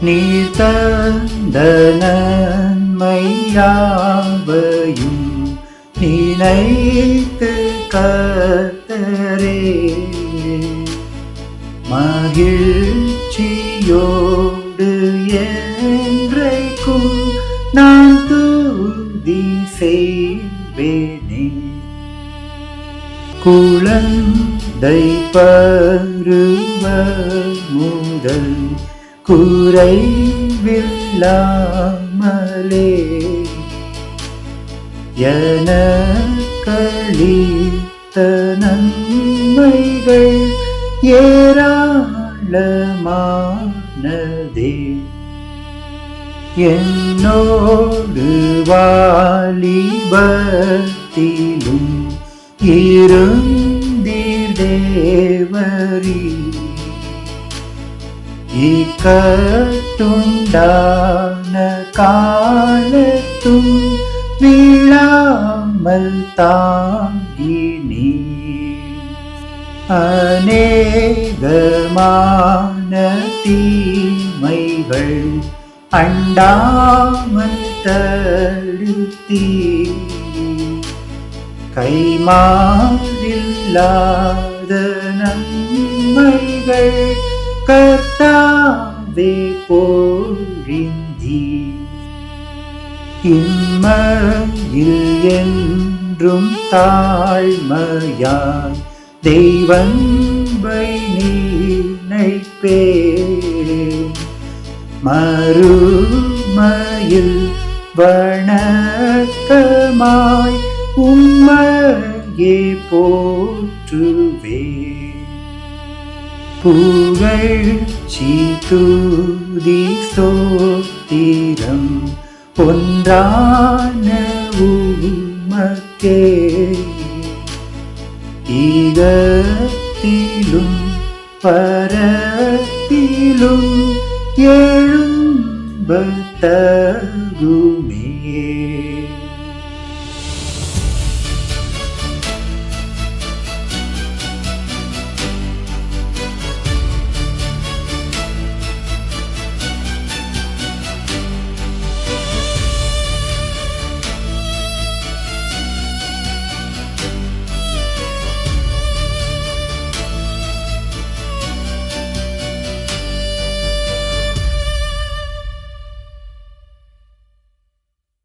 நீர் தந்த நன்மையாவையும் நினைத்து கத்தரே. மகிழ்ச்சியோடு என்றைக்கும் நான் தூதி செய்வேனே. குழந்தை பருவ முதல் குறைவில்லாமலே கழித்த நன்மைகள் ஏராளமானதே. என்னோடு வாலிபத்திலும் இருந்தீர் தேவரீ இக்கட்டுண்டான காலத்தும் வீழாமல் தாங்கினீ அநேகமான தீமைகள் அண்டாமல் தடுத்தீ கைமாறில்லாத நன்மைகள் கர்த்தாவே போழிந்தி இம்மையில் என்றும் தாழ்மையாய் தெய்வன்பை நினைப்பே மறுமையில் வணக்கமாய் உம்மையே போற்றுவே புகழ்ச்சி துதி சோத்திரம் ஒன்றான உமக்கே. ஈகத்திலும் பரத்திலும் எழும்பத்தகுமே.